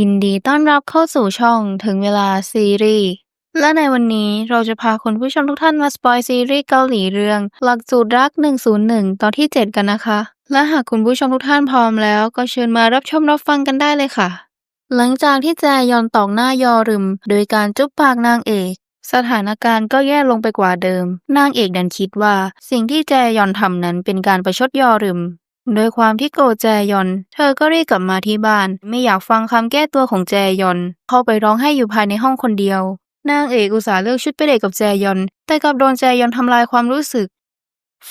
ยินดีต้อนรับเข้าสู่ช่องถึงเวลาซีรีส์ และในวันนี้เราจะพาคุณผู้ชมทุกท่านมาสปอยซีรีส์เกาหลีเรื่อง หลักสูตรรัก 101 ตอนที่ 7 กันนะคะ และหากคุณผู้ชมทุกท่านพร้อมแล้ว ก็เชิญมารับชมรับฟังกันได้เลยค่ะ หลังจากที่แจยอนตอกหน้ายอรึม โดยการจุ๊บปากนางเอก สถานการณ์ก็แย่ลงไปกว่าเดิม นางเอกดันคิดว่า สิ่งที่แจยอนทำนั้นเป็นการประชดยอรึม โดยความที่โกรธแจยอน เธอก็รีบกลับมาที่บ้าน ไม่อยากฟังคำแก้ตัวของแจยอน เข้าไปร้องไห้อยู่ภายในห้องคนเดียว นางเอกอุตส่าห์เลือกชุดไปเดทกับแจยอน แต่กลับโดนแจยอนทำลายความรู้สึก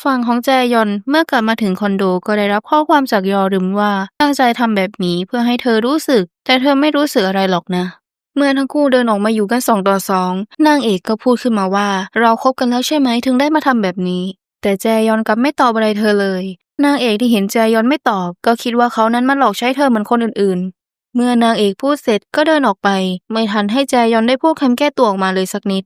ฝั่งของแจยอนเมื่อกลับมาถึงคอนโดก็ได้รับข้อความจากยอรึมว่าตั้งใจทำแบบนี้เพื่อให้เธอรู้สึก แต่เธอไม่รู้สึกอะไรหรอกนะเมื่อทั้งคู่เดินออกมาอยู่กันสองต่อสองนางเอกก็พูดขึ้นมาว่า เราคบกันแล้วใช่ไหมถึงได้มาทำแบบนี้ แต่แจยอนกลับไม่ตอบอะไรเธอเลย นางเอกที่เห็นแจยอนไม่ตอบ ก็คิดว่าเขานั้นมาหลอกใช้เธอเหมือนคนอื่นๆ เมื่อนางเอกพูดเสร็จก็เดินออกไป ไม่ทันให้แจยอนได้พูดคำแก้ตัวออกมาเลยสักนิด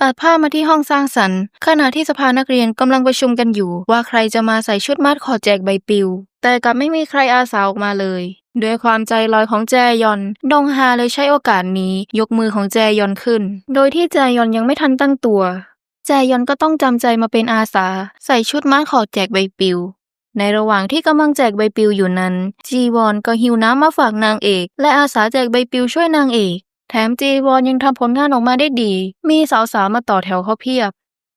ตัดภาพมาที่ห้องสร้างสรรค์ ขณะที่สภานักเรียนกำลังประชุมกันอยู่ ว่าใครจะมาใส่ชุดมัดขอแจกใบปลิว แต่กลับไม่มีใครอาสาออกมาเลยด้วยความใจลอยของแจยอน ดองฮาเลยใช้โอกาสนี้ ยกมือของแจยอนขึ้น โดยที่แจยอนยังไม่ทันตั้งตัว แจยอนก็ต้องจำใจมาเป็นอาสา ใส่ชุดมัดขอแจกใบปลิว ในระหว่างที่กำลังแจกใบปลิวอยู่นั้น จีวอนก็หิวน้ำมาฝากนางเอก และอาสาแจกใบปลิวช่วยนางเอก แถมจีวอนยังทำผลงานออกมาได้ดี มีสาวๆมาต่อแถวเขาเพียบ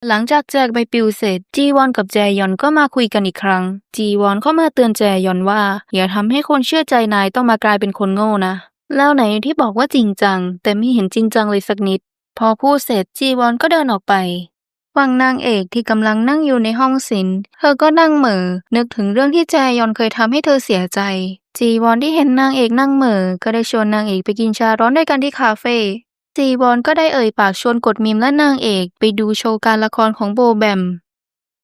หลังจากแจกใบปลิวเสร็จ จีวอนกับแจยอนก็มาคุยกันอีกครั้ง จีวอนเข้ามาเตือนแจยอนว่า อย่าทำให้คนเชื่อใจนายต้องมากลายเป็นคนโง่นะ แล้วไหนที่บอกว่าจริงจัง แต่ไม่เห็นจริงจังเลยสักนิด พอพูดเสร็จจีวอนก็เดินออกไป ฝั่งนางเอกที่กำลังนั่งอยู่ในห้องศิลป์เธอก็นั่งเหม่อนึกถึงเรื่องที่แจยอนเคยทำให้เธอเสียใจ จีวอนที่เห็นนางเอกนั่งเหม่อก็ได้ชวนนางเอกไปกินชาร้อนด้วยกันที่คาเฟ่จีวอนก็ได้เอ่ยปากชวนกดมิมและนางเอกไปดูโชว์การละครของโบแบม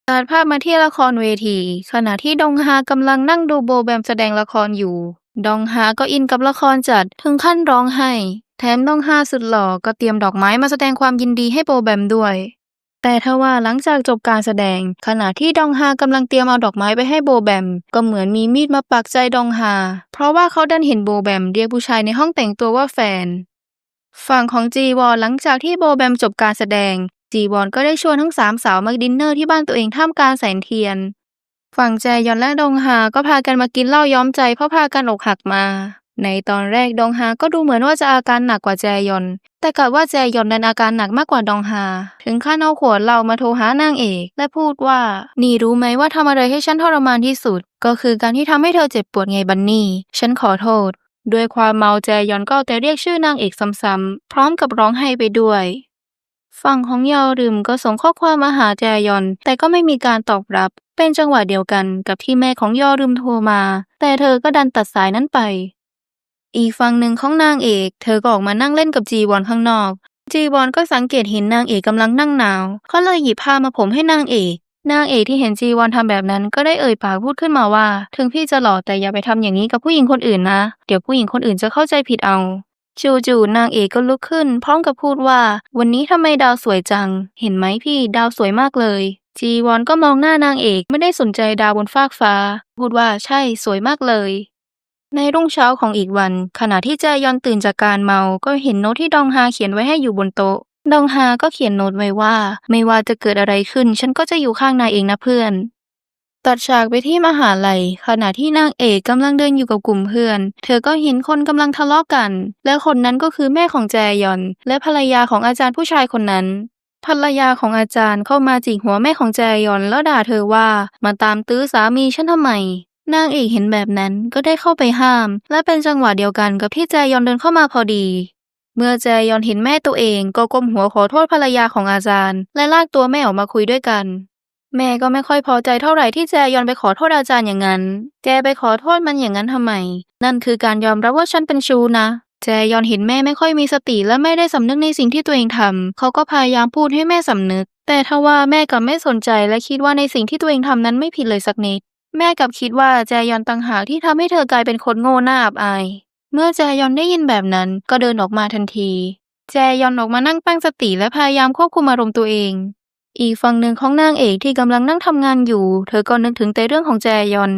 ตัดภาพมาที่ละครเวที ขณะที่ดงฮากำลังนั่งดูโบแบมแสดงละครอยู่ ดองฮาก็อินกับละครจัดถึงขั้นร้องไห้ แถมดองฮาสุดหล่อก็เตรียมดอกไม้มาแสดงความยินดีให้โบแบมด้วย แต่ทว่าหลังจากจบการแสดง ขณะที่ดองฮากำลังเตรียมเอาดอกไม้ไปให้โบแบม ก็เหมือนมีมีดมาปักใจดองฮา เพราะว่าเขาดันเห็นโบแบมเรียกผู้ชายในห้องแต่งตัวว่าแฟน ฝั่งของจีวอนหลังจากที่โบแบมจบการแสดง จีวอนก็ได้ชวนทั้งสามสาวมาดินเนอร์ที่บ้านตัวเองท่ามกลางแสงเทียน ฝั่งแจยอนและดองฮาก็พากันมากินเหล้าย้อมใจเพราะพากันอกหักมา ในตอนแรกดองฮาก็ดูเหมือนว่าจะอาการหนักกว่าแจยอน แต่กลับว่าแจยอนดันอาการหนักมากกว่าดองฮา ถึงขั้นเอาขวดเหล้ามาโทรหานางเอก และพูดว่า นี่รู้ไหมว่าทำอะไรให้ฉันทรมานที่สุด ก็คือการที่ทำให้เธอเจ็บปวดไงบันนี่ ฉันขอโทษ ด้วยความเมาแจยอนก็เอาแต่เรียกชื่อนางเอกซ้ำๆพร้อมกับร้องไห้ไปด้วยฝั่งของยอรึมก็ส่งข้อความมาหาแจยอน แต่ก็ไม่มีการตอบรับ เป็นจังหวะเดียวกันกับที่แม่ของยอรึมโทรมา แต่เธอก็ดันตัดสายนั้นไป อีกฝั่งหนึ่งของนางเอก เธอก็ออกมานั่งเล่นกับจีวอนข้างนอก จีวอนก็สังเกตเห็นนางเอกกำลังนั่งหนาว เขาเลยหยิบผ้ามาผมให้นางเอก นางเอกที่เห็นจีวอนทำแบบนั้นก็ได้เอ่ยปากพูดขึ้นมาว่า ถึงพี่จะหล่อแต่อย่าไปทำอย่างนี้กับผู้หญิงคนอื่นนะ เดี๋ยวผู้หญิงคนอื่นจะเข้าใจผิดเอาจู่ๆนางเอกก็ลุกขึ้น พร้อมกับพูดว่า วันนี้ทำไมดาวสวยจัง เห็นไหมพี่ดาวสวยมากเลย จีวอนก็มองหน้านางเอกไม่ได้สนใจดาวบนฟากฟ้า พูดว่าใช่สวยมากเลย ในรุ่งเช้าของอีกวัน ขณะที่แจยอนตื่นจากการเมา ก็เห็นโน้ตที่ดองฮาเขียนไว้ให้อยู่บนโต๊ะ ดองฮาก็เขียนโน้ตไว้ว่า ไม่ว่าจะเกิดอะไรขึ้น ฉันก็จะอยู่ข้างนายเองนะเพื่อน ตัดฉากไปที่มหาลัย ขณะที่นางเอกกำลังเดินอยู่กับกลุ่มเพื่อน เธอก็เห็นคนกำลังทะเลาะกัน และคนนั้นก็คือแม่ของแจยอน และภรรยาของอาจารย์ผู้ชายคนนั้นภรรยาของอาจารย์เข้ามาจิกหัวแม่ของแจยอนแล้วด่าเธอว่า มาตามตื้อสามีฉันทำไม นางเอกเห็นแบบนั้นก็ได้เข้าไปห้าม และเป็นจังหวะเดียวกันกับที่แจยอนเดินเข้ามาพอดี เมื่อแจยอนเห็นแม่ตัวเองก็ก้มหัวขอโทษภรรยาของอาจารย์ และลากตัวแม่ออกมาคุยด้วยกัน แม่ก็ไม่ค่อยพอใจเท่าไหร่ที่แจยอนไปขอโทษอาจารย์อย่างนั้น แกไปขอโทษมันอย่างนั้นทำไม นั่นคือการยอมรับว่าฉันเป็นชูนะแจยอนเห็นแม่ไม่ค่อยมีสติและไม่ได้สำนึกในสิ่งที่ตัวเองทำ เขาก็พยายามพูดให้แม่สำนึก แต่ทว่าแม่กลับไม่สนใจและคิดว่าในสิ่งที่ตัวเองทำนั้นไม่ผิดเลยสักนิด แม่กลับคิดว่าแจยอนต่างหากที่ทำให้เธอกลายเป็นคนโง่หน้าอับอาย เมื่อแจยอนได้ยินแบบนั้นก็เดินออกมาทันที แจยอนออกมานั่งตั้งสติและพยายามควบคุมอารมณ์ตัวเอง อีกฝั่งหนึ่งของนางเอกที่กำลังนั่งทำงานอยู่ เธอก็นึกถึงแต่เรื่องของแจยอน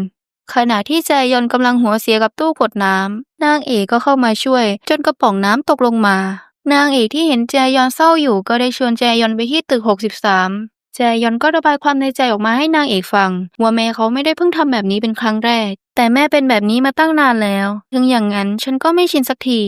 ขณะที่แจยอนกำลังหัวเสียกับตู้กดน้ำนางเอกก็เข้ามาช่วย จนกระป๋องน้ำตกลงมา นางเอกที่เห็นแจยอนเศร้าอยู่ก็ได้ชวนแจยอนไปที่ตึก 63 แจยอนก็ระบายความในใจออกมาให้นางเอกฟัง ว่าแม่เขาไม่ได้เพิ่งทำแบบนี้เป็นครั้งแรก แต่แม่เป็นแบบนี้มาตั้งนานแล้ว ถึงอย่างนั้นฉันก็ไม่ชินสักที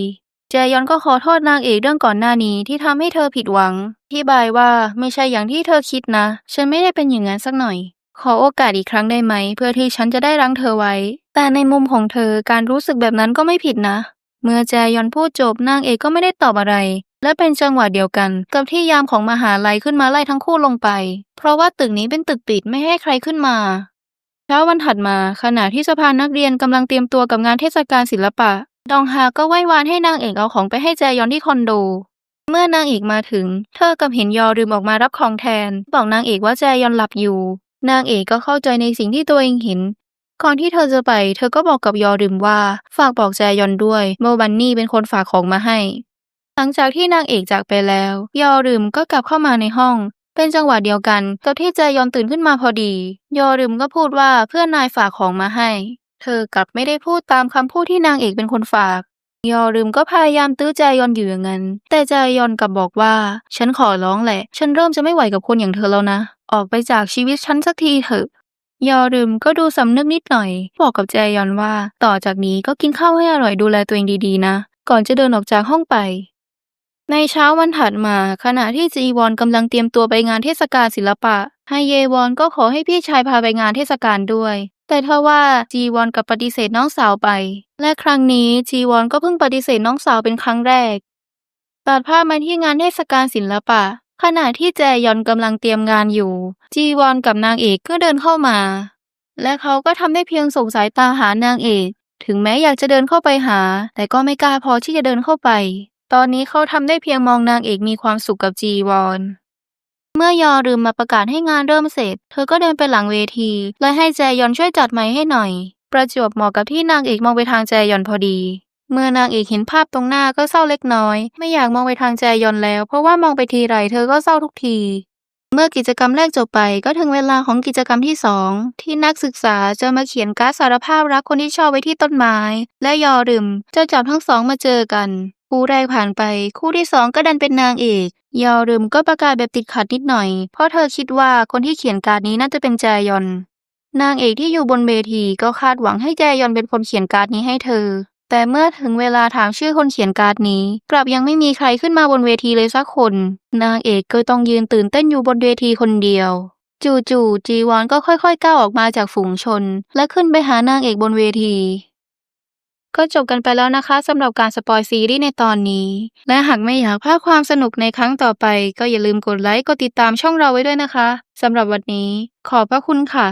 แจยอนก็ขอโทษนางเอกเรื่องก่อนหน้านี้ที่ทำให้เธอผิดหวังที่บายว่าไม่ใช่อย่างที่เธอคิดนะ ฉันไม่ได้เป็นอย่างนั้นสักหน่อย ขอโอกาสอีกครั้งได้ไหม เพื่อที่ฉันจะได้รั้งเธอไว้ แต่ในมุมของเธอการรู้สึกแบบนั้นก็ไม่ผิดนะ เมื่อแจยอนพูดจบนางเอกก็ไม่ได้ตอบอะไรและเป็นจังหวะเดียวกัน กับที่ยามของมหาลัยขึ้นมาไล่ทั้งคู่ลงไป เพราะว่าตึกนี้เป็นตึกปิดไม่ให้ใครขึ้นมาเช้าวันถัดมาขณะที่สภานักเรียนกำลังเตรียมตัวกับงานเทศกาลศิลปะ ดองฮาก็ไหว้วานให้นางเอกเอาของไปให้แจยอนที่คอนโด เมื่อนางเอกมาถึง เธอกับเห็นยอลืมออกมารับของแทน บอกนางเอกว่าแจยอนหลับอยู่ นางเอกก็เข้าใจในสิ่งที่ตัวเองเห็น ก่อนที่เธอจะไป เธอก็บอกกับยอริมว่า ฝากบอกแจยอนด้วยโมบันนี่เป็นคนฝากของมาให้ หลังจากที่นางเอกจากไปแล้ว ยอริมก็กลับเข้ามาในห้อง เป็นจังหวะเดียวกันกับที่แจยอนตื่นขึ้นมาพอดี ยอริมก็พูดว่าเพื่อนนายฝากของมาให้ เธอกลับไม่ได้พูดตามคำพูดที่นางเอกเป็นคนฝาก ยอริมก็พยายามตื้อใจยอนอยู่อย่างนั้น แต่ใจยอนกลับบอกว่า ฉันขอร้องแหละ ฉันเริ่มจะไม่ไหวกับคนอย่างเธอแล้วนะ ออกไปจากชีวิตฉันสักทีเถอะยอริมก็ดูสำนึกนิดหน่อย บอกกับแจยอนว่า ต่อจากนี้ก็กินข้าวให้อร่อยดูแลตัวเองดีๆนะ ก่อนจะเดินออกจากห้องไป ในเช้าวันถัดมา ขณะที่จีวอนกำลังเตรียมตัวไปงานเทศกาลศิลปะไฮเยวอนก็ขอให้พี่ชายพาไปงานเทศกาลด้วย แต่ทว่าจีวอนกับปฏิเสธน้องสาวไป และครั้งนี้จีวอนก็เพิ่งปฏิเสธน้องสาวเป็นครั้งแรกตัดภาพมาที่งานเทศกาลศิลปะ ขณะที่แจยอนกำลังเตรียมงานอยู่ จีวอนกับนางเอกก็เดินเข้ามา และเขาก็ทำได้เพียงส่งสายตาหานางเอก ถึงแม้อยากจะเดินเข้าไปหา แต่ก็ไม่กล้าพอที่จะเดินเข้าไป ตอนนี้เขาทำได้เพียงมองนางเอกมีความสุขกับจีวอน เมื่อยอลืมมาประกาศให้งานเริ่มเสร็จ เธอก็เดินไปหลังเวทีและให้แจยอนช่วยจัดไมค์ให้หน่อย ประจวบเหมาะกับที่นางเอกมองไปทางแจยอนพอดี เมื่อนางเอกเห็นภาพตรงหน้าก็เศร้าเล็กน้อย ไม่อยากมองไปทางแจยอนแล้ว เพราะว่ามองไปทีไรเธอก็เศร้าทุกที เมื่อกิจกรรมแรกจบไปก็ถึงเวลาของกิจกรรมที่สองที่นักศึกษาจะมาเขียนการ์ดสารภาพรักคนที่ชอบไว้ที่ต้นไม้ และยอรึมจะจับทั้งสองมาเจอกัน คู่แรกผ่านไป คู่ที่สองก็ดันเป็นนางเอกยอรึมก็ประกาศแบบติดขัดนิดหน่อย เพราะเธอคิดว่าคนที่เขียนการ์ดนี้น่าจะเป็นแจยอน นางเอกที่อยู่บนเวทีก็คาดหวังให้แจยอนเป็นคนเขียนการ์ดนี้ให้เธอ แต่เมื่อถึงเวลาถามชื่อคนเขียนการ์ดนี้ กลับยังไม่มีใครขึ้นมาบนเวทีเลยสักคน นางเอกก็ต้องยืนตื่นเต้นอยู่บนเวทีคนเดียว จู่ๆจีวอนก็ค่อยๆก้าวออกมาจากฝูงชน และขึ้นไปหานางเอกบนเวที ก็จบกันไปแล้วนะคะสำหรับการสปอยซีรีส์ในตอนนี้ และหากไม่อยากพลาดความสนุกในครั้งต่อไป ก็อย่าลืมกดไลค์กดติดตามช่องเราไว้ด้วยนะคะสำหรับวันนี้ ขอบพระคุณค่ะ